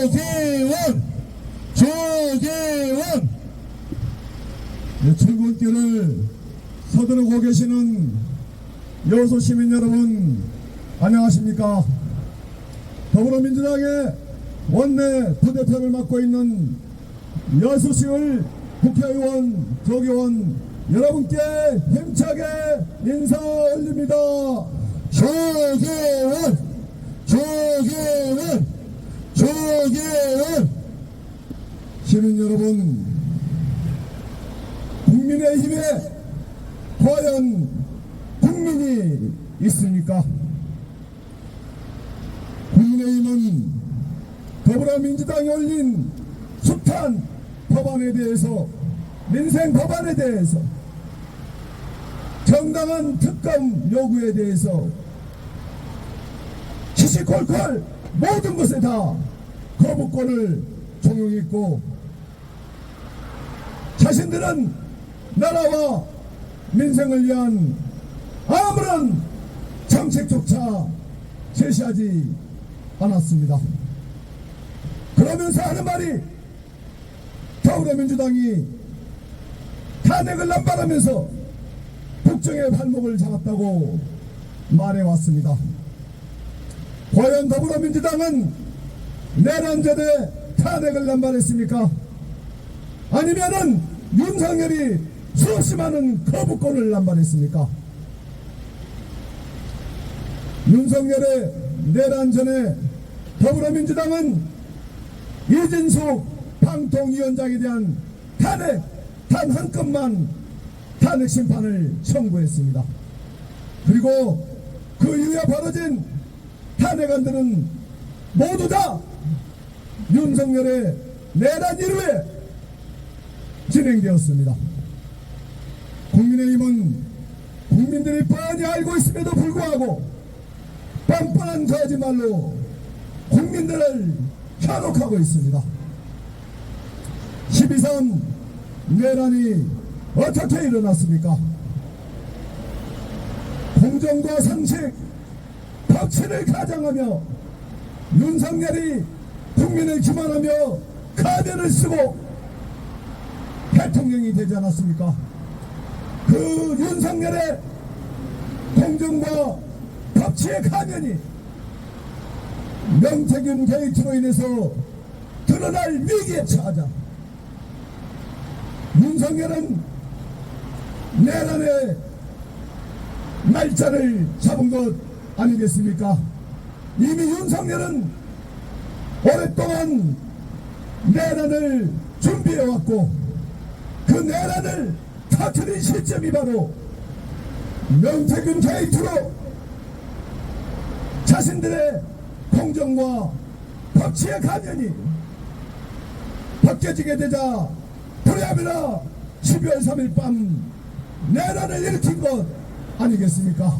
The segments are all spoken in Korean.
조계원! 조계원! 네, 출근길을 서두르고 계시는 여수 시민 여러분 안녕하십니까? 더불어민주당의 원내 부대표를 맡고 있는 여수시의 국회의원 조계원 여러분께 힘차게 인사 올립니다. 조계원 조계원 시민 여러분 국민의힘에 과연 국민이 있습니까? 국민의힘은 더불어민주당이 올린 숱한 법안에 대해서 민생 법안에 대해서 정당한 특검 요구에 대해서 시시콜콜 모든 것에 다 거부권을 종용했고 자신들은 나라와 민생을 위한 아무런 정책조차 제시하지 않았습니다. 그러면서 하는 말이 더불어민주당이 탄핵을 남발하면서 국정의 발목을 잡았다고 말해왔습니다. 과연 더불어민주당은 내란 전에 탄핵을 남발했습니까? 아니면은 윤석열이 많은 거부권을 남발했습니까? 윤석열의 내란 전에 더불어민주당은 이진숙 방통위원장에 대한 탄핵 단 한 건만 탄핵 심판을 청구했습니다. 그리고 그 이후에 벌어진 탄핵안들은 모두 다 윤석열의 내란 이후에 진행되었습니다. 국민의힘은 국민들이 뻔히 알고 있음에도 불구하고 뻔뻔한 거짓말로 국민들을 현혹하고 있습니다. 12.3 내란이 어떻게 일어났습니까? 공정과 상식, 법치를 가장하며 윤석열이 국민을 기만하며 가면을 쓰고 대통령이 되지 않았습니까? 그 윤석열의 공정과 법치의 가면이 명태균 게이트로 인해서 드러날 위기에 처하자 윤석열은 내란의 날짜를 잡은 것 아니겠습니까? 이미 윤석열은 오랫동안 내란을 준비해왔고 그 내란을 터트린 시점이 바로 명태균 게이트로 자신들의 공정과 법치의 가면이 벗겨지게 되자 부랴부랴 12월 3일 밤 내란을 일으킨 것 아니겠습니까?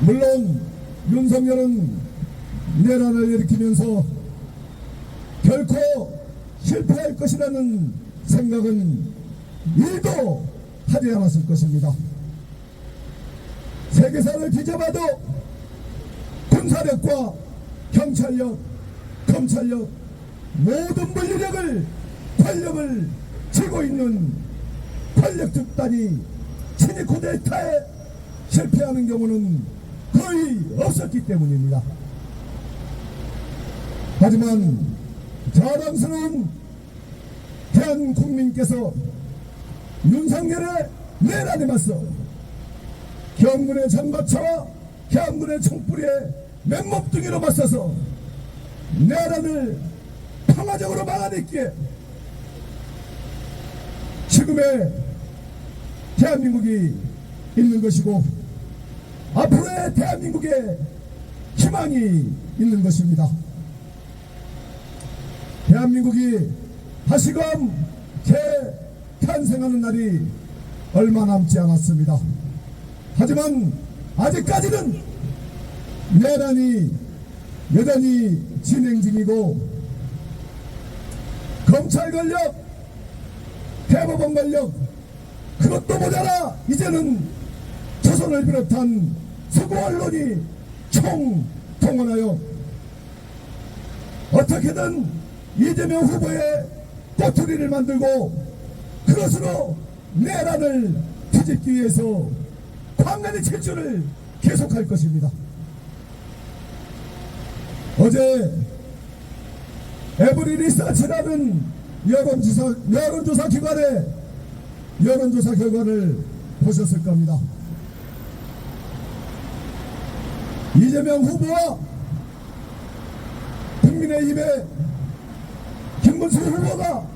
물론 윤석열은 내란을 일으키면서 결코 실패할 것이라는 생각은 일도 하지 않았을 것입니다. 세계사를 뒤져봐도 군사력과 경찰력, 검찰력, 모든 물리력을, 권력을 쥐고 있는 권력 집단이 친위 데이터에 실패하는 경우는 거의 없었기 때문입니다. 하지만 자랑스러운 대한 국민께서 윤석열의 내란에 맞서 경군의 장갑차와 경군의 총불에 맨몸뚱이로 맞서서 내란을 평화적으로 막아냈기에 지금의 대한민국이 있는 것이고 앞으로의 대한민국에 희망이 있는 것입니다. 대한민국이 다시금 재탄생하는 날이 얼마 남지 않았습니다. 하지만 아직까지는 내란이 여전히 진행 중이고 검찰 권력, 대법원 권력 그것도 모자라 이제는 조선을 비롯한 서구 언론이 총동원하여 어떻게든 이재명 후보의 꼬투리를 만들고 그것으로 내란을 뒤집기 위해서 광란의 질주를 계속할 것입니다. 어제 에브리 리서치라는 여론조사, 여론조사 기관의 여론조사 결과를 보셨을 겁니다. 이재명 후보와 국민의힘의 김문수 후보가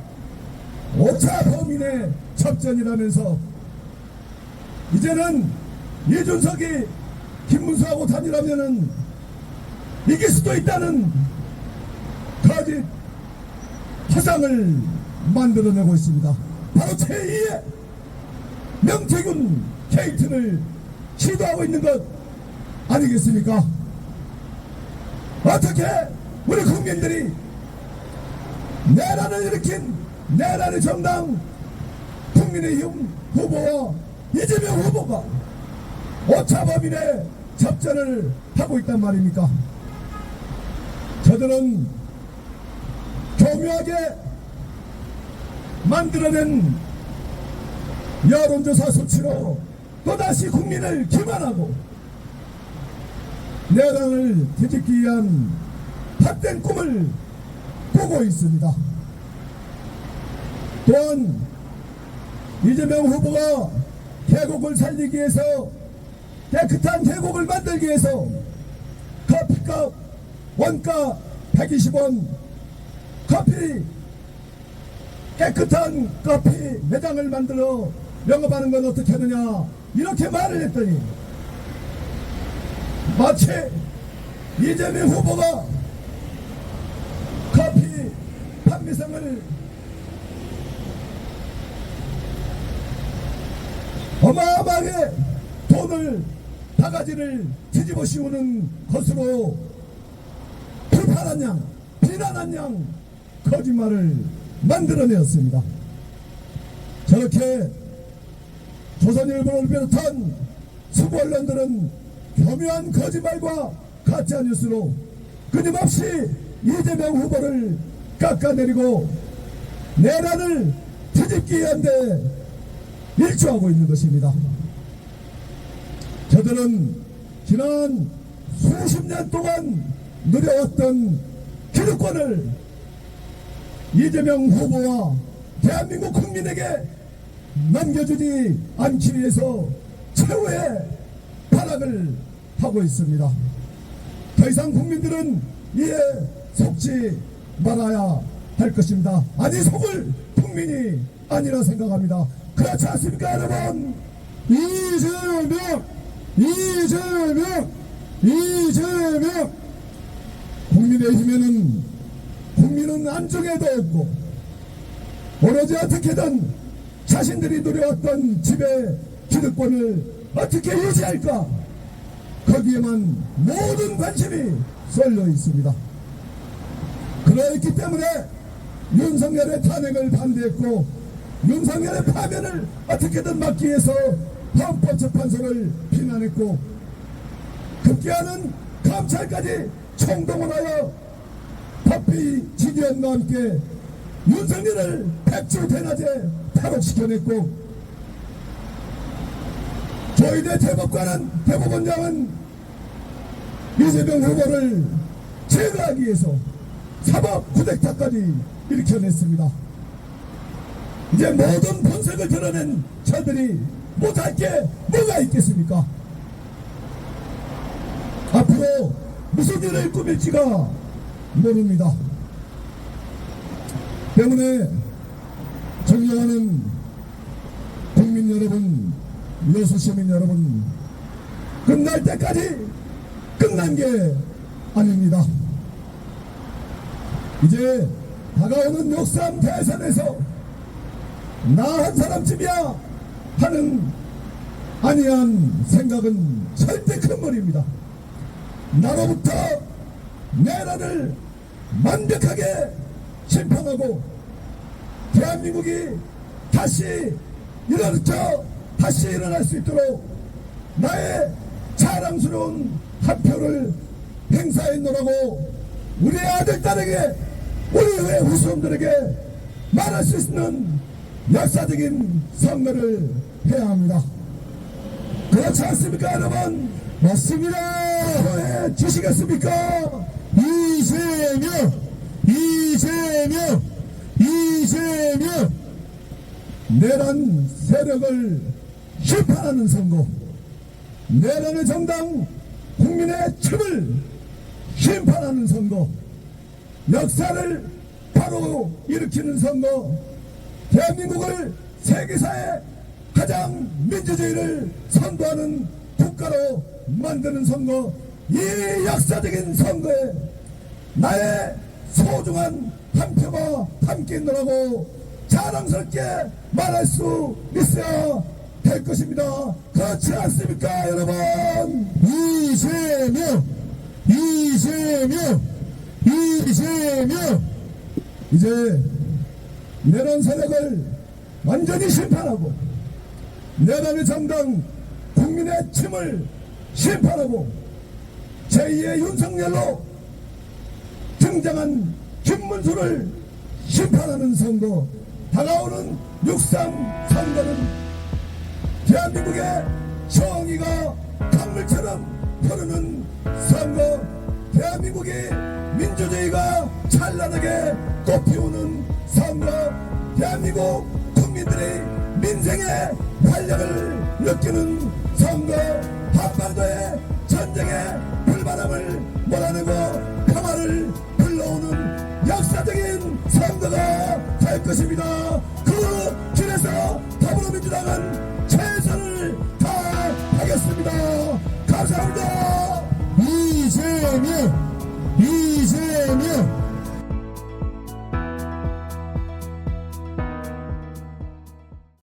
5차 범인의 접전이라면서 이제는 이준석이 김문수하고 단일하면은 이길 수도 있다는 거짓 화상을 만들어내고 있습니다. 바로 제2의 명태균 케이트를 시도하고 있는 것 아니겠습니까? 어떻게 우리 국민들이 내란을 일으킨 내란의 정당 국민의힘 후보와 이재명 후보가 오차범인의 접전을 하고 있단 말입니까? 저들은 교묘하게 만들어낸 여론조사 수치로 또다시 국민을 기만하고 내란을 뒤집기 위한 헛된 꿈을 꾸고 있습니다. 또한 이재명 후보가 계곡을 살리기 위해서 깨끗한 계곡을 만들기 위해서 커피값 원가 120원 커피 깨끗한 커피 매장을 만들어 영업하는 건 어떻게 하느냐 이렇게 말을 했더니 마치 이재명 후보가 판매상을 어마어마하게 돈을 바가지를 뒤집어 씌우는 것으로 불판한 양, 비난한 양 거짓말을 만들어내었습니다. 저렇게 조선일보를 비롯한 수고 언론들은 교묘한 거짓말과 가짜뉴스로 끊임없이 이재명 후보를 깎아내리고 내란을 뒤집기 위한 데 일조하고 있는 것입니다. 저들은 지난 수십 년 동안 누려왔던 기득권을 이재명 후보와 대한민국 국민에게 남겨주지 않기 위해서 최후의 발악을 하고 있습니다. 더 이상 국민들은 이에 속지 말아야 할 것입니다. 아니 속을 국민이 아니라 생각합니다. 그렇지 않습니까 여러분? 이재명! 이재명! 이재명! 국민의힘에는 국민은 안중에도 없고 오로지 어떻게든 자신들이 누려왔던 집의 기득권을 어떻게 유지할까 거기에만 모든 관심이 쏠려 있습니다. 그러했기 때문에 윤석열의 탄핵을 반대했고 윤석열의 파면을 어떻게든 막기 위해서 헌법재판소를 비난했고 급기야는 감찰까지 총동원하여 법비 지기현과 함께 윤석열을 백주 대낮에 탈옥시켜냈고 조희대 대법관은 대법원장은 이재명 후보를 제거하기 위해서 사법 쿠데타까지 일으켜냈습니다. 이제 모든 본색을 드러낸 저들이 못할 게 뭐가 있겠습니까? 앞으로 무슨 일을 꾸밀지가 모릅니다. 때문에 존경하는 국민 여러분, 여수 시민 여러분, 끝날 때까지 끝난 게 아닙니다. 이제 다가오는 역삼 대선에서 나 한 사람쯤이야 하는 아니한 생각은 절대 큰 머리입니다. 나로부터 내란을 완벽하게 심판하고 대한민국이 다시 일어나서 다시 일어날 수 있도록 나의 자랑스러운 한 표를 행사해 놓으라고 우리 아들, 딸에게, 우리 의 후손들에게 말할 수 있는 역사적인 선거를 해야 합니다. 그렇지 않습니까, 여러분? 맞습니다. 왜 주시겠습니까? 이재명, 이재명, 이재명. 내란 세력을 심판하는 선거, 내란의 정당, 국민의 춤을 심판하는 선거, 역사를 바로 일으키는 선거, 대한민국을 세계사의 가장 민주주의를 선도하는 국가로 만드는 선거, 이 역사적인 선거에 나의 소중한 한 표가 함께 있노라고 자랑스럽게 말할 수 있어야 될 것입니다. 그렇지 않습니까, 여러분? 이재명, 이재명, 이재명. 이제 내란 세력을 완전히 심판하고 내란의 정당 국민의 침을 심판하고 제2의 윤석열로 등장한 김문수를 심판하는 선거 다가오는 6.3 선거는 대한민국의 정의가 강물처럼 흐르는 선거 대한민국이 민주주의가 찬란하게 꽃피우는 선거 대한민국 국민들의 민생의 활력을 느끼는 선거 한반도의 전쟁의 불바람을 몰아내고 평화를 불러오는 역사적인 선거가 될 것입니다. 그 길에서 더불어민주당은 다